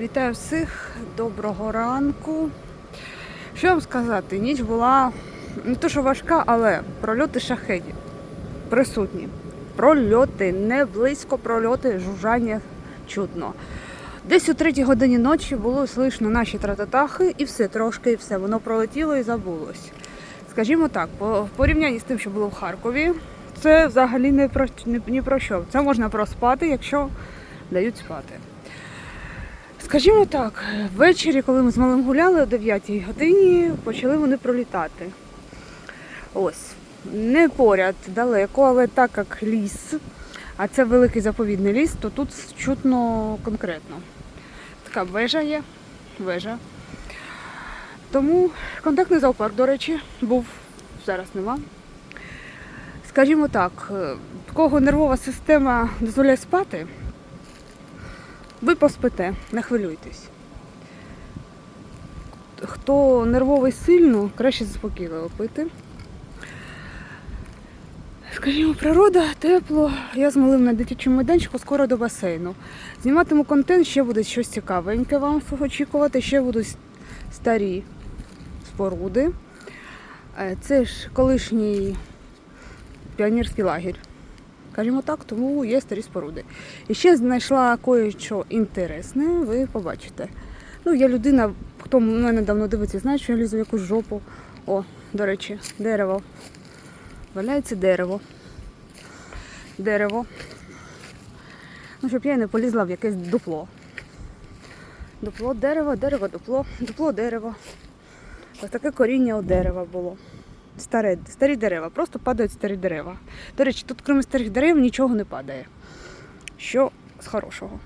Вітаю всіх, доброго ранку. Що вам сказати? Ніч була не то, що важка, але прольоти шахедів присутні. Прольоти, не близько прольоти, жужжання чутно. Десь у третій годині ночі було слышно наші трататахи, і все трошки, і все. Воно пролетіло і забулось. Скажімо так, в порівнянні з тим, що було в Харкові, це взагалі не про, не, ні про що. Це можна проспати, якщо дають спати. Скажімо так, ввечері, коли ми з малим гуляли о 9 годині, почали вони пролітати. Ось. Не поряд далеко, але так як ліс, а це великий заповідний ліс, то тут чутно конкретно. Така вежа є, вежа. Тому контактний зоопарк, до речі, був зараз нема. Скажімо так, е, кого нервова система дозволяє спати, ви поспите, не хвилюйтесь. Хто нервовий сильно, краще заспокійливо пити. Скажімо, природа, тепло. Я з малим на дитячому майданчику, скоро до басейну. Зніматиму контент, ще буде щось цікавеньке вам очікувати, ще будуть старі споруди. Е, Це ж колишній піонерський лагерь. Скажімо так, тому є старі споруди. І ще знайшла кое-що інтересне, ви побачите. Ну, я людина, хто мене давно дивиться, знає, що я лізу в якусь жопу. О, до речі, дерево. Валяється дерево. Дерево. Ну, щоб я не полізла в якесь дупло. Дупло, дерево, дерево, дупло, дупло, дерево. Ось таке коріння у дерева було. Старе, старі дерева, просто падають старі дерева. До речі, тут крім старих дерев нічого не падає. Що з хорошого.